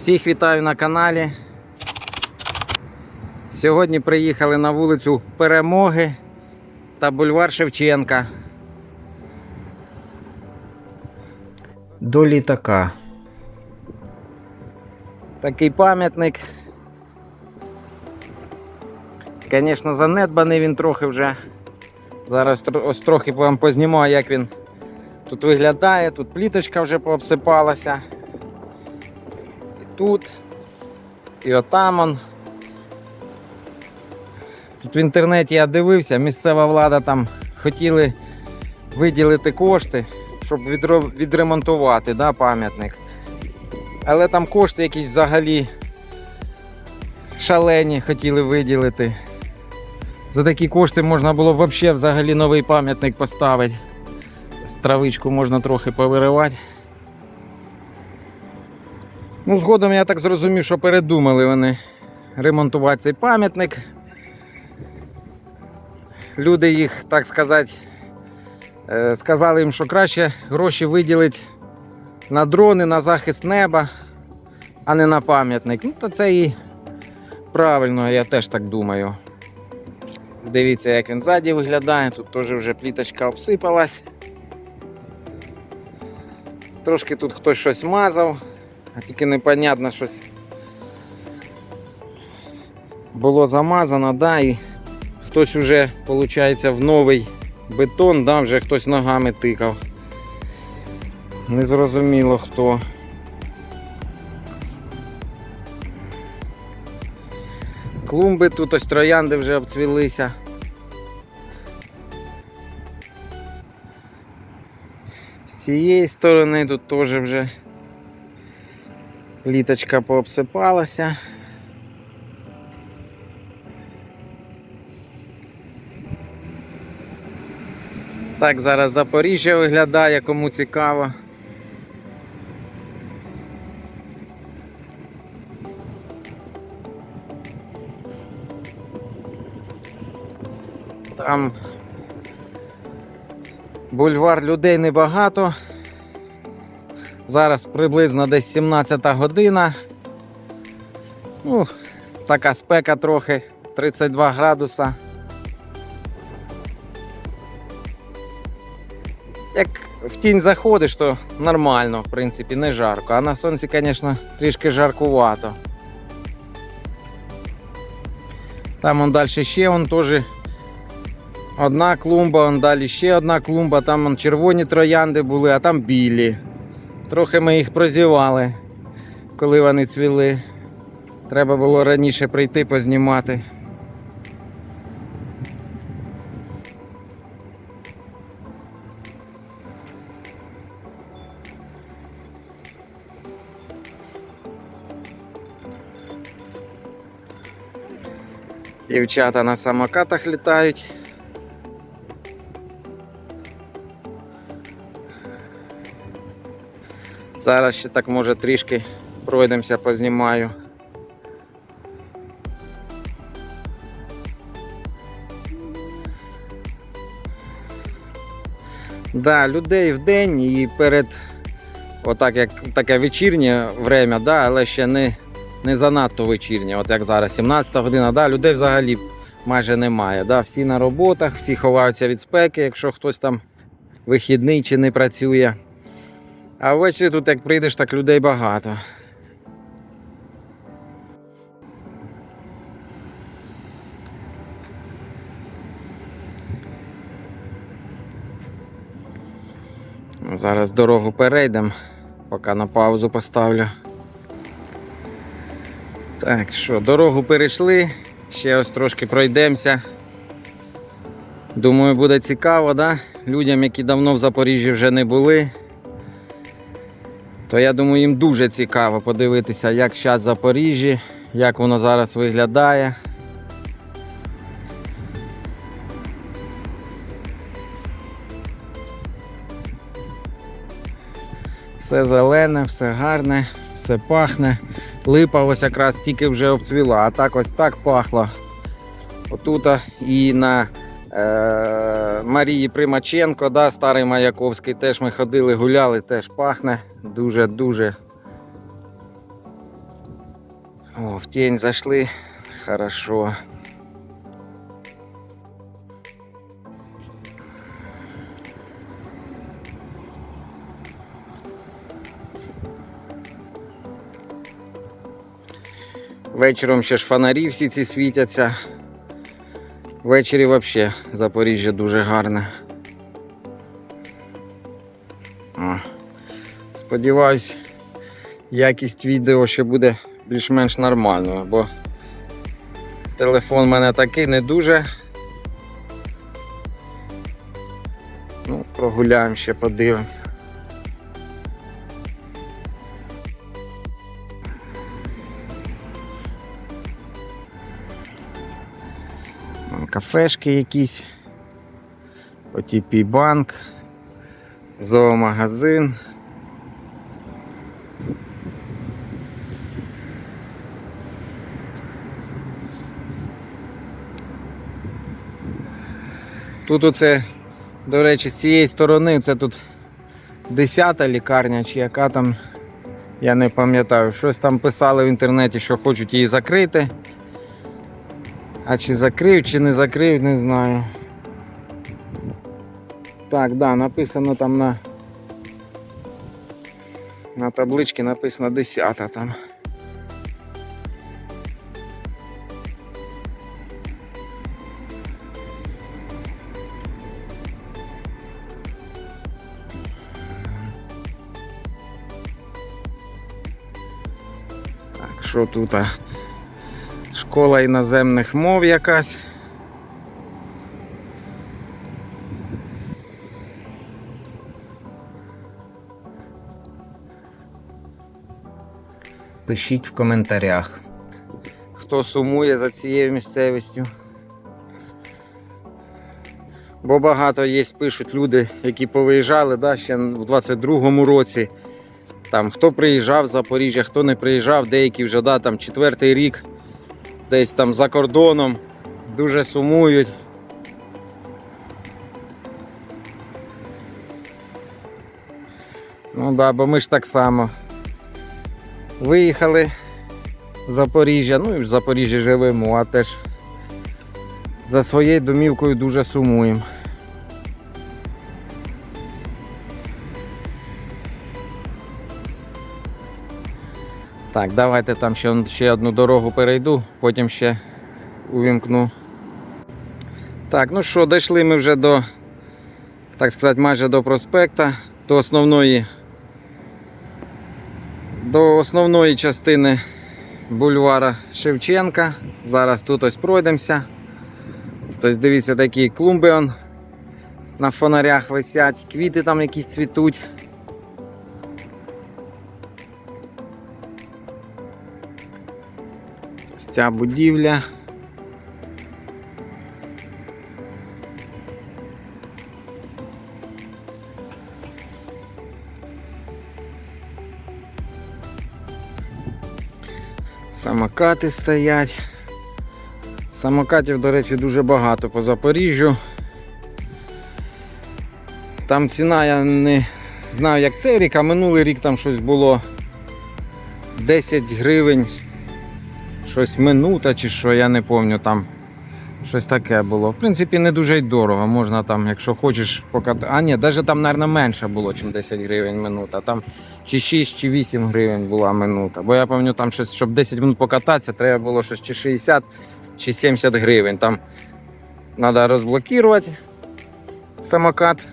Всіх вітаю на каналі. Сьогодні приїхали на вулицю Перемоги та бульвар Шевченка. До літака. Такий пам'ятник. Звісно, занедбаний він трохи вже. Зараз ось трохи вам познімаю, як він тут виглядає. Тут пліточка вже пообсипалася. Тут, і отам он. Тут в інтернеті я дивився, місцева влада там хотіли виділити кошти, щоб відремонтувати да, пам'ятник. Але там кошти якісь взагалі шалені хотіли виділити. За такі кошти можна було взагалі взагалі новий пам'ятник поставити. З травичку можна трохи повиривати. Ну, згодом я так зрозумів, що передумали вони ремонтувати цей пам'ятник. Люди їх, так сказати, е, сказали їм, що краще гроші виділить на дрони, на захист неба, а не на пам'ятник. Ну, то це і правильно, я теж так думаю. Дивіться, як він ззаді виглядає. Тут теж вже пліточка обсипалась. Трошки тут хтось щось мазав, а тільки непонятно щось було замазано, да, і хтось уже, виходить, в новий бетон, да, вже хтось ногами тикав. Незрозуміло хто. Клумби тут ось троянди вже обцвілися. З цієї сторони тут теж вже пліточка пообсипалася. Так зараз Запоріжжя виглядає, кому цікаво. Там бульвар людей небагато. Зараз приблизно десь 17 година. Ну, така спека трохи, 32 градуса. Як в тінь заходиш, то нормально, в принципі, не жарко. А на сонці, звісно, трішки жаркувато. Там он далі ще он теж одна клумба, он далі ще одна клумба, там он червоні троянди були, а там білі. Трохи ми їх прозівали, коли вони цвіли. Треба було раніше прийти познімати. Дівчата на самокатах літають. Зараз ще так може трішки пройдемося, познімаю. Да, людей в день і перед отак як таке вечірнє время, да, але ще не, не занадто вечірнє. От як зараз 17 година, да, людей взагалі майже немає. Да, всі на роботах, всі ховаються від спеки, якщо хтось там вихідний чи не працює. А ввечері тут як прийдеш, так людей багато. Зараз дорогу перейдемо, поки на паузу поставлю. Так що, дорогу перейшли, ще ось трошки пройдемося. Думаю, буде цікаво, да? людям, які давно в Запоріжжі вже не були. То я думаю, їм дуже цікаво подивитися, як зараз в Запоріжжі, як воно зараз виглядає. Все зелене, все гарне, все пахне. Липа ось якраз тільки вже обцвіла, а так ось так пахло. Отут і на Марії Примаченко, да, старий Маяковський, теж ми ходили, гуляли, теж пахне дуже-дуже О, в тень зайшли. Хорошо. Вечором ще ж фонарі всі ці світяться. Ввечері взагалі Запоріжжя дуже гарне. Сподіваюсь, якість відео ще буде більш-менш нормальною, бо телефон в мене такий не дуже. Ну, прогуляємо ще, подивимося. Кафешки якісь, банк, зоомагазин. Тут оце, до речі, з цієї сторони це тут 10-та лікарня чи яка там, я не пам'ятаю. Щось там писали в інтернеті, що хочуть її закрити. А чи закрив, чи не закрив, не знаю. Так, да, написано там на. На табличці написано 10 там. Так, що тут? Школа іноземних мов якась. Пишіть в коментарях, хто сумує за цією місцевістю. Бо багато є, пишуть люди, які повиїжджали да, ще в 22-му році. Там, хто приїжджав з Запоріжжя, хто не приїжджав, деякі вже да, там, четвертий рік десь там за кордоном, дуже сумують. Ну да, бо ми ж так само виїхали з Запоріжжя, ну і в Запоріжжі живемо, а теж за своєю домівкою дуже сумуємо. Так, давайте там ще, ще одну дорогу перейду, потім ще увімкну. Так, ну що, дійшли ми вже до, так сказати, майже до проспекта, до основної, до основної частини бульвара Шевченка. Зараз тут ось пройдемося. Тобто дивіться, такі клумби он на фонарях висять, квіти там якісь цвітуть. Ця будівля. Самокати стоять. Самокатів, до речі, дуже багато по Запоріжжю. Там ціна, я не знаю, як цей рік, а минулий рік там щось було 10 гривень щось минута чи що, я не пам'ятаю там. Щось таке було. В принципі, не дуже й дорого. Можна там, якщо хочеш покатати. А ні, навіть там, мабуть, менше було, ніж 10 гривень минута. Там чи 6, чи 8 гривень була минута. Бо я пам'ятаю, там щось, щоб 10 минут покататися, треба було щось чи 60, чи 70 гривень. Там треба розблокувати самокат.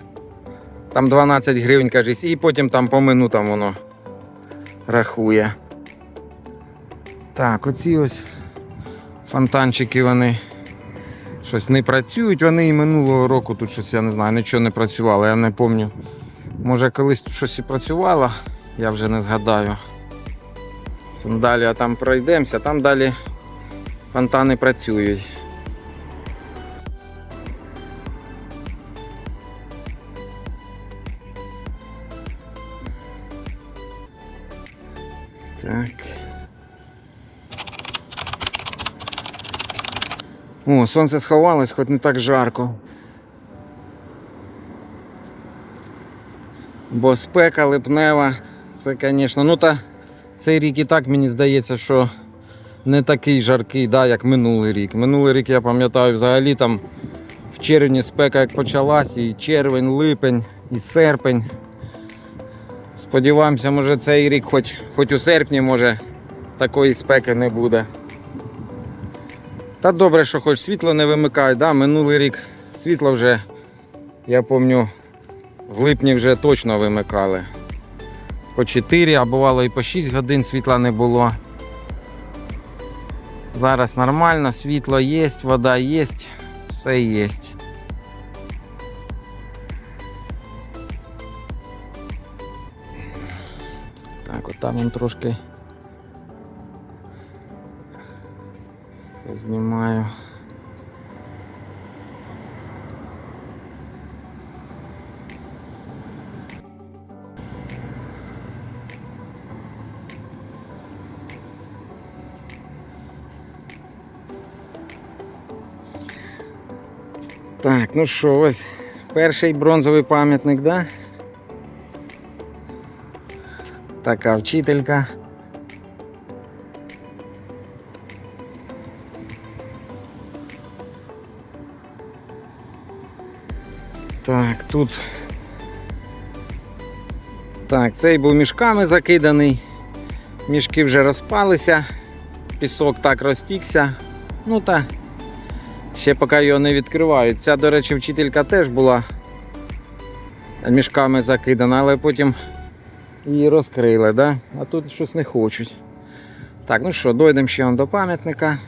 Там 12 гривень, кажись, і потім там по минутам воно рахує. Так, оці ось фонтанчики вони щось не працюють. Вони і минулого року тут щось, я не знаю, нічого не працювало, я не пам'ятаю. Може колись тут щось і працювало, я вже не згадаю. Далі а там пройдемося, там далі фонтани працюють. Так. О, сонце сховалось, хоч не так жарко. Бо спека липнева, це, звісно, ну та цей рік і так мені здається, що не такий жаркий, да, як минулий рік. Минулий рік, я пам'ятаю, взагалі там в червні спека як почалась, і червень, липень, і серпень. Сподіваємося, може цей рік, хоч, хоч у серпні, може, такої спеки не буде. Та добре, що хоч світло не вимикають. Да? Минулий рік світло вже, я пам'ятаю, в липні вже точно вимикали. По 4, а бувало і по 6 годин світла не було. Зараз нормально, світло є, вода є, все є. Так, от там він трошки знімаю. Так, ну що, ось перший бронзовий пам'ятник, да? Така вчителька. Так, тут. Так, цей був мішками закиданий. Мішки вже розпалися, пісок так розтікся. Ну та ще поки його не відкривають. Ця, до речі, вчителька теж була мішками закидана, але потім її розкрили, да? а тут щось не хочуть. Так, ну що, дойдемо ще до пам'ятника.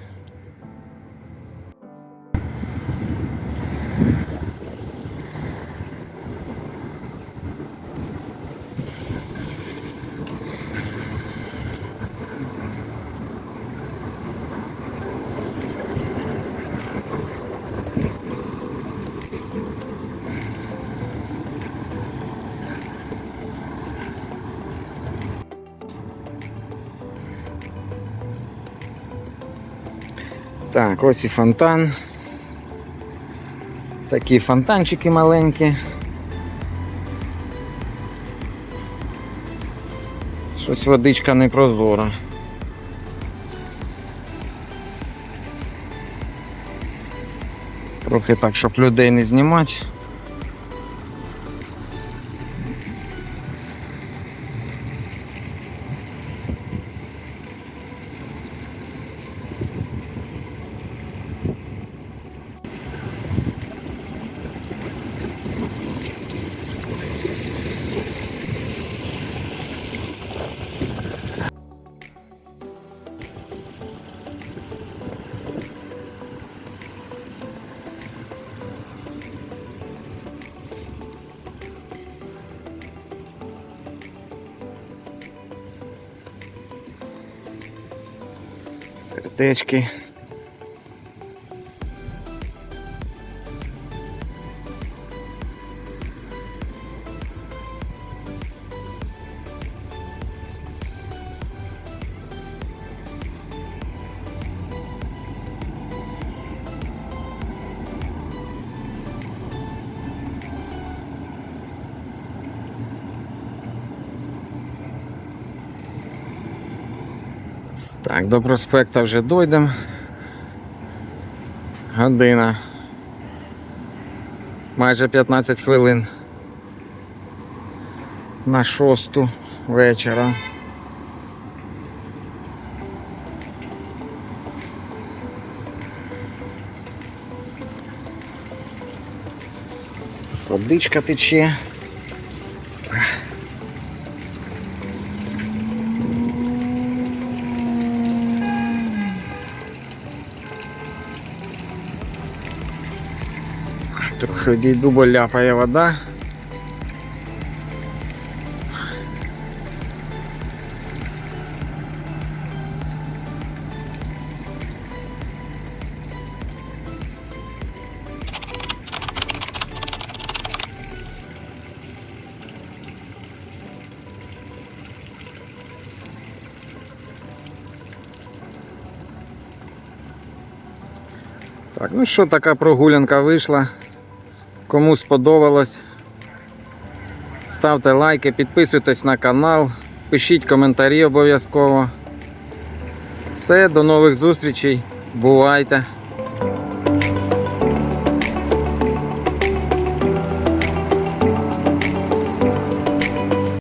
Так, ось і фонтан. Такі фонтанчики маленькі. Щось водичка не прозора. Трохи так, щоб людей не знімати. Сердечки. До проспекта вже дойдемо. Година. Майже 15 хвилин. На шосту вечора. Водичка тече. Трохи дійду, бо ляпає вода. Так, ну що, така прогулянка вийшла. Кому сподобалось, ставте лайки, підписуйтесь на канал, пишіть коментарі обов'язково. Все, до нових зустрічей. Бувайте.